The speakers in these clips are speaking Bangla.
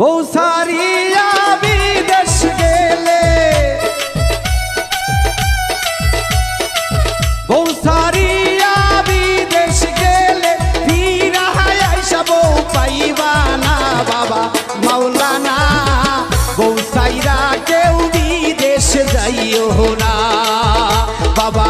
বউ সারিয়া বিদেশ গেলে। বউ সারিয়া বিদেশ গেলে বউ পাইবা না বাবা, মাওলানা। বউ সাইরা কেউ বিদেশ যাইও না। বাবা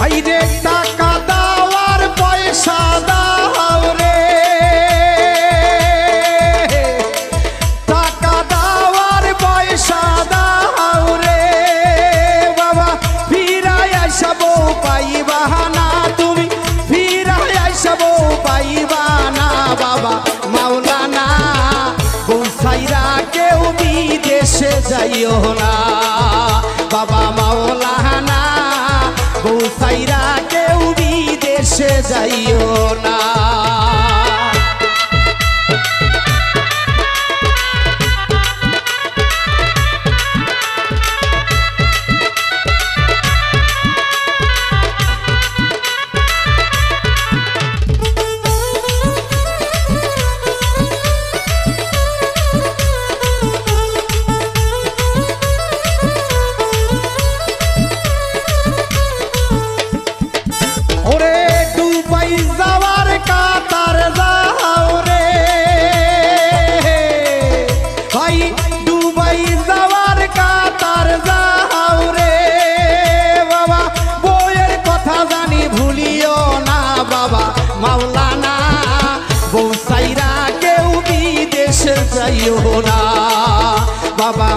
হাইরে টাকা দাওয়ার পয়সা দাও রে। টাকা দাওয়ার পয়সা দাও রে। বাবা ফিরাই আইসাবো, পাইবা না তুমি। ফিরাই আইসাবো, পাইবা না বাবা, মাওলানা। বৌসাইরা কেউ বিদেশে যাইও না। যাইও না বাবা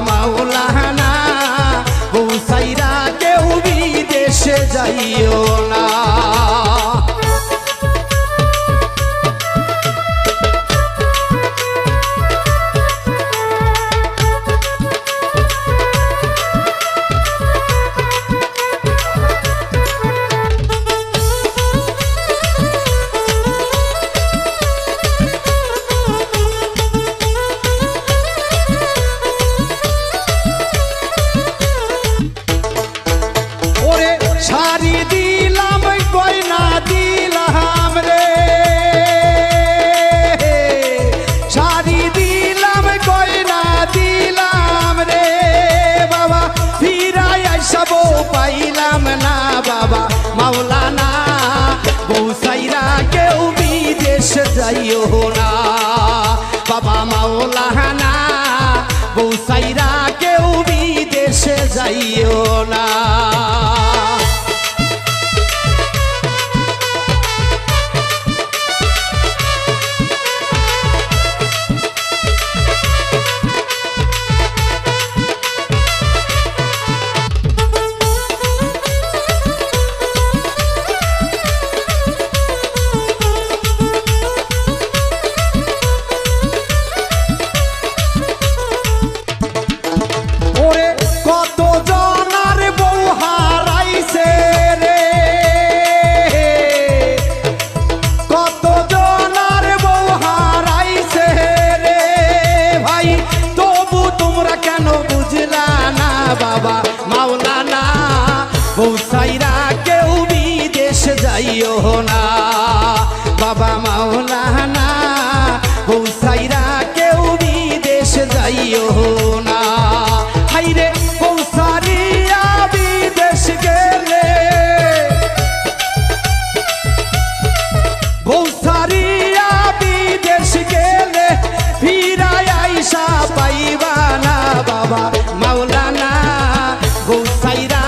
বউ সাইরা কেউ বিদেশে যাইও না। দিলাম গয়না দিলাম রে শাড়ি দিলাম গয়না দিলাম রে বাবা ফিরাই আইসাবো পাইলাম না বাবা মাওলানা বউ সাইরা কেউ বিদেশ যাইও না বাবা মাওলানা যাইও না। বাবা মাওলা মাওলানা, পৌঁছাইরা কেউ বিদেশ যাইও না। হাইরে পৌঁছারিয়া বিদেশ গেলে। পৌঁছারিয়া বিদেশ গেলে ফিরাই আইসা পাইবা না বাবা মাওলানা। পৌঁছাইরা